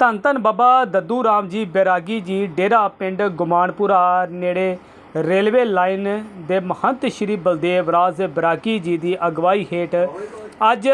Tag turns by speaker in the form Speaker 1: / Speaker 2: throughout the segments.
Speaker 1: ਧੰਨ ਧੰਨ ਬਾਬਾ ਦੱਦੂ ਰਾਮ ਜੀ, ਬੈਰਾਗੀ ਜੀ, ਡੇਰਾ ਪਿੰਡ ਗੁਮਾਨਪੁਰਾ ਨੇੜੇ ਰੇਲਵੇ ਲਾਈਨ ਦੇ ਮਹੰਤ ਸ਼੍ਰੀ ਬਲਦੇਵ ਰਾਜ ਬੈਰਾਗੀ ਜੀ ਦੀ ਅਗਵਾਈ ਹੇਠ ਅੱਜ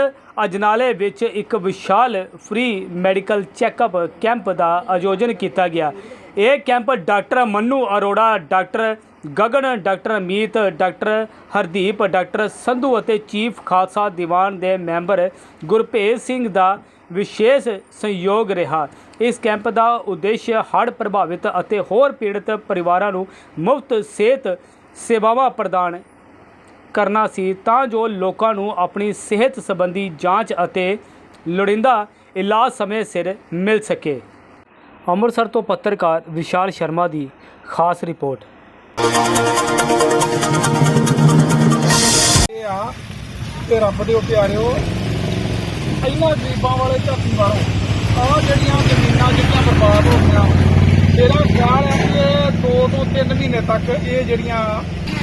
Speaker 1: ਅਜਨਾਲੇ ਵਿੱਚ ਇੱਕ ਵਿਸ਼ਾਲ ਫ੍ਰੀ ਮੈਡੀਕਲ ਚੈੱਕਅਪ ਕੈਂਪ ਦਾ ਆਯੋਜਨ ਕੀਤਾ ਗਿਆ। ਇਹ camp doctor Mannu Arora, doctor Gagan, doctor Meet, doctor Hardeep, doctor Sandhu ਅਤੇ ਚੀਫ ਖਾਲਸਾ ਦੀਵਾਨ ਦੇ ਮੈਂਬਰ ਗੁਰਭੇਜ ਸਿੰਘ ਦਾ ਵਿਸ਼ੇਸ਼ ਸਹਿਯੋਗ ਰਿਹਾ। ਇਸ ਕੈਂਪ ਦਾ ਉਦੇਸ਼ ਹੜ੍ਹ ਪ੍ਰਭਾਵਿਤ ਅਤੇ ਹੋਰ ਪੀੜਤ ਪਰਿਵਾਰਾਂ ਨੂੰ ਮੁਫਤ ਸਿਹਤ ਸੇਵਾਵਾਂ ਪ੍ਰਦਾਨ ਕਰਨਾ ਸੀ ਤਾਂ ਜੋ ਲੋਕਾਂ ਨੂੰ ਆਪਣੀ ਸਿਹਤ ਸੰਬੰਧੀ ਜਾਂਚ ਅਤੇ ਲੋੜੀਂਦਾ ਇਲਾਜ ਸਮੇਂ ਸਿਰ ਮਿਲ ਸਕੇ। ਅੰਮ੍ਰਿਤਸਰ ਤੋਂ ਪੱਤਰਕਾਰ ਵਿਸ਼ਾਲ ਸ਼ਰਮਾ ਦੀ ਖਾਸ ਰਿਪੋਰਟ।
Speaker 2: ਇਹ ਆ ਤੇ ਰੱਬ ਦੇ ਪਿਆਰਿਓ ਇਹਨਾਂ ਗਰੀਬਾਂ ਵਾਲੇ ਧਰਤੀ ਵਾਲੋਂ ਆ ਜਿਹੜੀਆਂ ਜ਼ਮੀਨਾਂ, ਜਿਹੜੀਆਂ ਬਰਬਾਦ ਹੋ ਗਈਆਂ ਮੇਰਾ ਖਿਆਲ ਹੈ ਕਿ ਇਹ ਦੋ ਤੋਂ ਤਿੰਨ ਮਹੀਨੇ ਤੱਕ ਇਹ ਜਿਹੜੀਆਂ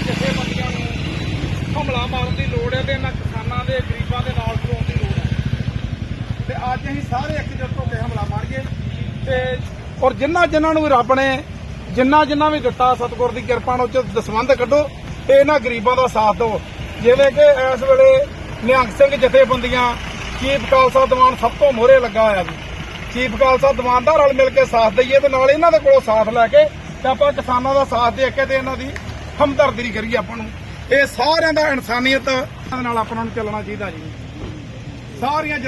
Speaker 2: ਜਥੇਬੰਦੀਆਂ ਨੂੰ ਹਮਲਾ ਮਾਰਨ ਦੀ ਲੋੜ ਹੈ ਤੇ ਇਹਨਾਂ ਕਿਸਾਨਾਂ ਦੇ, ਗਰੀਬਾਂ ਦੇ ਨਾਲ ਖਲੋਣ ਦੀ ਲੋੜ ਹੈ। ਤੇ ਅੱਜ ਅਸੀਂ ਸਾਰੇ ਇੱਕ ਇਕਜੁੱਟ ਹੋ ਕੇ ਹਮਲਾ ਮਾਰੀਏ ਤੇ ਔਰ ਜਿਨ੍ਹਾਂ ਜਿਨ੍ਹਾਂ ਨੂੰ ਰੱਬ ਨੇ, ਜਿੰਨਾ ਜਿੰਨਾ ਵੀ ਦਿੱਤਾ, ਸਤਿਗੁਰ ਦੀ ਕਿਰਪਾ ਨਾਲ ਉਹ ਚ ਦਸਵੰਧ ਕੱਢੋ ਤੇ ਇਹਨਾਂ ਗਰੀਬਾਂ ਦਾ ਸਾਥ ਦਿਓ। ਜਿਵੇਂ ਕਿ ਇਸ ਵੇਲੇ ਨਿਹੰਗ ਸਿੰਘ ਜਥੇਬੰਦੀਆਂ ਚੀਫ ਖਾਲਸਾ ਦੀਵਾਨ ਸਭ ਤੋਂ ਮੋਹਰੇ ਲੱਗਾ ਹੋਇਆ ਜੀ। ਚੀਫ ਖਾਲਸਾ ਦੀਵਾਨ ਦਾ ਰਲ ਮਿਲ ਕੇ ਸਾਥ ਦਈਏ ਤੇ ਨਾਲ ਇਹਨਾਂ ਦੇ ਕੋਲੋਂ ਸਾਥ ਲੈ ਕੇ ਤੇ ਆਪਾਂ ਕਿਸਾਨਾਂ ਦਾ ਸਾਥ ਦੇ ਕੇ ਤੇ ਇਹਨਾਂ ਦੀ ਹਮਦਰਦੀ ਕਰੀਏ ਆਪਾਂ ਨੂੰ। ਇਹ ਸਾਰਿਆਂ ਦਾ ਇਨਸਾਨੀਅਤ ਨਾਲ ਆਪਾਂ ਨੂੰ ਚੱਲਣਾ ਚਾਹੀਦਾ ਜੀ। ਸਾਰੀਆਂ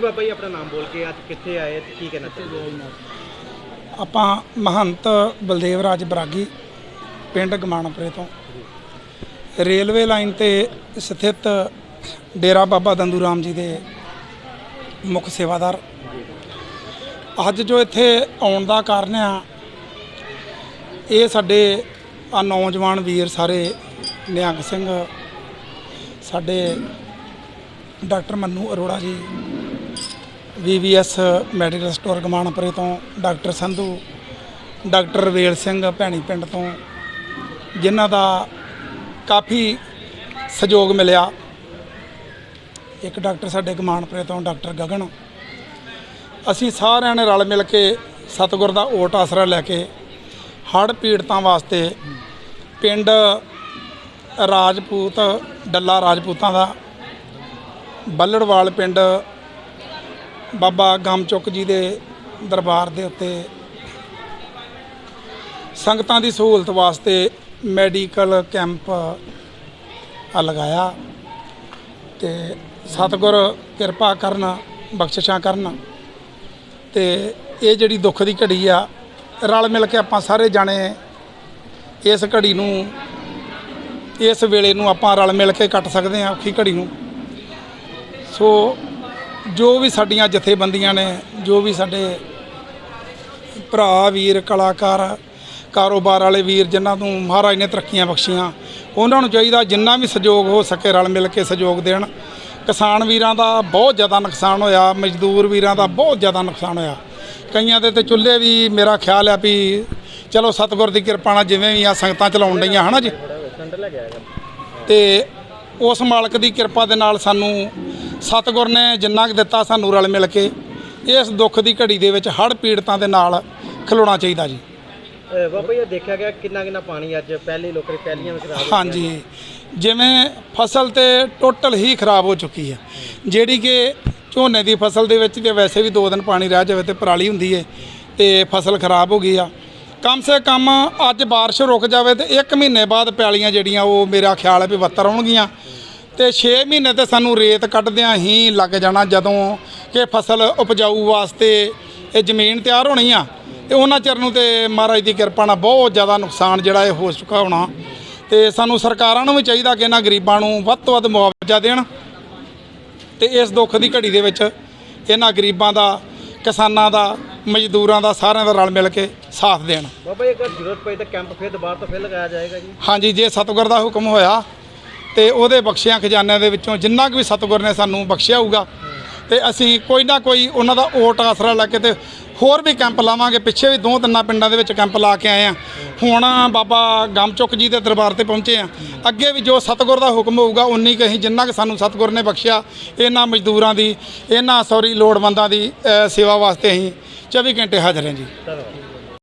Speaker 2: ਜਥ- ਹਾਂ
Speaker 3: ਆਪਣਾ ਨਾਮ ਬੋਲ ਕੇ ਅੱਜ ਕਿੱਥੇ ਆਏ, ਤੇ ਕੀ ਕਹਿਣਾ ਚਾਹੁੰਦੇ ਹੋ?
Speaker 2: ਆਪਾਂ ਮਹੰਤ ਬਲਦੇਵ ਰਾਜ ਬਰਾਗੀ, ਪਿੰਡ ਗਮਾਣਪੁਰੇ ਤੋਂ। ਰੇਲਵੇ ਲਾਈਨ ਤੇ ਸਥਿਤ ਡੇਰਾ ਬਾਬਾ ਦੰਦੂ ਰਾਮ ਜੀ ਦੇ ਮੁੱਖ ਸੇਵਾਦਾਰ। ਅੱਜ ਜੋ ਇੱਥੇ ਆਉਣ ਦਾ ਕਾਰਨ ਆ, ਇਹ ਸਾਡੇ ਆ ਨੌਜਵਾਨ ਵੀਰ ਸਾਰੇ, ਨਿਹੰਗ ਸਿੰਘ, ਸਾਡੇ doctor Mannu Arora ji ਵੀਵੀਐਸ medical store ਗਮਾਨਪੁਰੇ ਤੋਂ ਡਾਕਟਰ ਸੰਧੂ, ਡਾਕਟਰ ਰਵੇਲ ਸਿੰਘ ਭੈਣੀ ਪਿੰਡ ਤੋਂ, ਜਿਨ੍ਹਾਂ ਦਾ ਕਾਫੀ ਸਹਿਯੋਗ ਮਿਲਿਆ। ਇੱਕ ਡਾਕਟਰ ਸਾਡੇ ਗਮਾਨਪੁਰੇ ਤੋਂ ਡਾਕਟਰ ਗਗਨ। ਅਸੀਂ ਸਾਰਿਆਂ ਨੇ ਰਲ ਮਿਲ ਕੇ ਸਤਿਗੁਰ ਦਾ ਓਟ ਆਸਰਾ ਲੈ ਕੇ ਹੜ੍ਹ ਪੀੜਤਾਂ ਵਾਸਤੇ ਪਿੰਡ ਰਾਜਪੂਤ, ਡੱਲਾ ਰਾਜਪੂਤਾਂ ਦਾ, ਬੱਲੜਵਾਲ ਪਿੰਡ ਬਾਬਾ ਗਮਚੁੱਕ ਜੀ ਦੇ ਦਰਬਾਰ ਦੇ ਉੱਤੇ ਸੰਗਤਾਂ ਦੀ ਸਹੂਲਤ ਵਾਸਤੇ ਮੈਡੀਕਲ ਕੈਂਪ ਲਗਾਇਆ ਤੇ ਸਤਿਗੁਰ ਕਿਰਪਾ ਕਰਨ, ਬਖਸ਼ਿਸ਼ਾਂ ਕਰਨ ਤੇ ਇਹ ਜਿਹੜੀ ਦੁੱਖ ਦੀ ਘੜੀ ਆ, ਰਲ ਮਿਲ ਕੇ ਆਪਾਂ ਸਾਰੇ ਜਾਣੇ ਇਸ ਘੜੀ ਨੂੰ, ਇਸ ਵੇਲੇ ਨੂੰ ਆਪਾਂ ਰਲ ਮਿਲ ਕੇ ਕੱਟ ਸਕਦੇ ਹਾਂ ਔਖੀ ਘੜੀ ਨੂੰ। ਸੋ ਜੋ ਵੀ ਸਾਡੀਆਂ ਜਥੇਬੰਦੀਆਂ ਨੇ ਜੋ ਵੀ ਸਾਡੇ ਭਰਾ ਵੀਰ ਕਲਾਕਾਰ ਕਾਰੋਬਾਰ ਵਾਲੇ ਵੀਰ ਜਿਨ੍ਹਾਂ ਨੂੰ ਮਹਾਰਾਜ ਨੇ ਤਰੱਕੀਆਂ ਬਖਸ਼ੀਆਂ ਉਹਨਾਂ ਨੂੰ ਚਾਹੀਦਾ ਜਿੰਨਾ ਵੀ ਸਹਿਯੋਗ ਹੋ ਸਕੇ ਰਲ ਮਿਲ ਕੇ ਸਹਿਯੋਗ ਦੇਣ। ਕਿਸਾਨ ਵੀਰਾਂ ਦਾ ਬਹੁਤ ਜ਼ਿਆਦਾ ਨੁਕਸਾਨ ਹੋਇਆ ਮਜ਼ਦੂਰ ਵੀਰਾਂ ਦਾ ਬਹੁਤ ਜ਼ਿਆਦਾ ਨੁਕਸਾਨ ਹੋਇਆ। ਕਈਆਂ ਦੇ ਤੇ ਚੁੱਲ੍ਹੇ ਵੀ ਮੇਰਾ ਖਿਆਲ ਆ ਵੀ ਚਲੋ ਸਤਿਗੁਰ ਦੀ ਕਿਰਪਾ ਨਾਲ ਜਿਵੇਂ ਵੀ ਆ ਸੰਗਤਾਂ ਚਲਾਉਣ ਡਈਆਂ ਹਨਾ ਜੀ? ਤੇ ਉਸ ਮਾਲਕ ਦੀ ਕਿਰਪਾ ਦੇ ਨਾਲ ਸਾਨੂੰ ਸਤਿਗੁਰ ਨੇ ਜਿੰਨਾ ਕੁ ਦਿੱਤਾ ਸਾਨੂੰ ਰਲ ਮਿਲ ਕੇ ਇਸ ਦੁੱਖ ਦੀ ਘੜੀ ਦੇ ਵਿੱਚ ਹੜ੍ਹ ਪੀੜਤਾਂ ਦੇ ਨਾਲ ਖਲੋਣਾ ਚਾਹੀਦਾ ਜੀ।
Speaker 3: ਬਾਬਾ ਜੀ ਇਹ ਦੇਖਿਆ ਗਿਆ ਕਿੰਨਾ ਕਿੰਨਾ ਪਾਣੀ ਅੱਜ ਪਹਿਲੇ ਲੋਕਾਂ ਦੀ ਪਹਿਲੀਆਂ ਵਿੱਚ ਖਰਾਬ
Speaker 2: ਹਾਂਜੀ। ਜਿਵੇਂ ਫਸਲ ਤੇ ਟੋਟਲ ਹੀ ਖਰਾਬ ਹੋ ਚੁੱਕੀ ਹੈ। ਜਿਹੜੀ ਕਿ ਝੋਨੇ ਦੀ ਫਸਲ ਦੇ ਵਿੱਚ ਤੇ ਵੈਸੇ ਵੀ 2 ਦਿਨ ਪਾਣੀ ਰਹਿ ਜਾਵੇ ਤੇ ਪਰਾਲੀ ਹੁੰਦੀ ਹੈ ਤੇ ਫਸਲ ਖਰਾਬ ਹੋ ਗਈ ਆ। ਕਮ ਸੇ ਕਮ ਅੱਜ ਬਾਰਿਸ਼ ਰੁਕ ਜਾਵੇ ਤੇ 1 ਮਹੀਨੇ ਬਾਅਦ ਪੈਲੀਆਂ ਜਿਹੜੀਆਂ ਉਹ ਮੇਰਾ ਖਿਆਲ ਹੈ ਵੀ ਵੱਤਰ ਆਉਣਗੀਆਂ। ਤੇ 6 ਮਹੀਨੇ ਤੇ ਸਾਨੂੰ ਰੇਤ ਕੱਢਦਿਆਂ ਹੀ ਲੱਗ ਜਾਣਾ ਜਦੋਂ ਕਿ ਫਸਲ ਉਪਜਾਊ ਵਾਸਤੇ ਇਹ ਜ਼ਮੀਨ ਤਿਆਰ ਹੋਣੀ ਆ। ਤੇ ਉਹਨਾਂ ਚਿਰ ਨੂੰ ਤੇ ਮਹਾਰਾਜ ਦੀ ਕਿਰਪਾ ਨਾਲ ਬਹੁਤ ਜ਼ਿਆਦਾ ਨੁਕਸਾਨ ਜਿਹੜਾ ਇਹ ਹੋ ਚੁੱਕਾ ਹੋਣਾ। ਤੇ ਸਾਨੂੰ ਸਰਕਾਰਾਂ ਨੂੰ ਵੀ ਚਾਹੀਦਾ ਕਿ ਇਹਨਾਂ ਗਰੀਬਾਂ ਨੂੰ ਵੱਧ ਤੋਂ ਵੱਧ ਮੁਆਵਜ਼ਾ ਦੇਣ ਤੇ ਇਸ ਦੁੱਖ ਦੀ ਘੜੀ ਦੇ ਵਿੱਚ ਇਹਨਾਂ ਗਰੀਬਾਂ ਦਾ ਕਿਸਾਨਾਂ ਦਾ ਮਜ਼ਦੂਰਾਂ ਦਾ ਸਾਰਿਆਂ ਦਾ ਰਲ ਮਿਲ ਕੇ ਸਾਥ ਦੇਣ।
Speaker 3: ਬਾਬਾ ਜੀ ਅਗਰ ਜ਼ਰੂਰਤ ਪਈ ਤਾਂ ਕੈਂਪ ਫਿਰ ਦੁਬਾਰਾ ਤੋਂ ਫਿਰ ਲਗਾਇਆ ਜਾਏਗਾ ਜੀ।
Speaker 2: ਹਾਂਜੀ ਜੇ ਸਤਿਗੁਰ ਦਾ ਹੁਕਮ ਹੋਇਆ ਤੇ ਉਹਦੇ ਬਖਸ਼ਿਆਂ ਖਜ਼ਾਨਿਆਂ ਦੇ ਵਿੱਚੋਂ ਜਿੰਨਾ ਕੁ ਵੀ ਸਤਿਗੁਰ ਨੇ ਸਾਨੂੰ ਬਖਸ਼ਿਆ ਹੋਊਗਾ। ਤੇ ਅਸੀਂ ਕੋਈ ਨਾ ਕੋਈ ਉਹਨਾਂ ਦਾ ਓਟ ਆਸਰਾ ਲੈ ਕੇ ਤੇ ਹੋਰ ਵੀ ਕੈਂਪ ਲਾਵਾਂਗੇ। ਪਿੱਛੇ ਵੀ ਦੋ ਤਿੰਨਾਂ ਪਿੰਡਾਂ ਦੇ ਵਿੱਚ ਕੈਂਪ ਲਾ ਕੇ ਆਏ ਆ। ਹੁਣ ਬਾਬਾ ਗਮਚੁੱਕ ਜੀ ਦੇ ਦਰਬਾਰ ਤੇ ਪਹੁੰਚੇ ਆ। ਅੱਗੇ ਵੀ ਜੋ ਸਤਿਗੁਰ ਦਾ ਹੁਕਮ ਹੋਊਗਾ, ਉਨੀ ਕੁ ਅਸੀਂ ਜਿੰਨਾ ਕਿ ਸਾਨੂੰ ਸਤਿਗੁਰ ਨੇ ਬਖਸ਼ਿਆ, ਇਹਨਾਂ ਮਜ਼ਦੂਰਾਂ ਦੀ, ਇਹਨਾਂ ਸੌਰੀ ਲੋੜਵੰਦਾਂ ਦੀ ਸੇਵਾ ਵਾਸਤੇ ਅਸੀਂ 24 ਘੰਟੇ ਹਾਜ਼ਰ ਹਾਂ ਜੀ।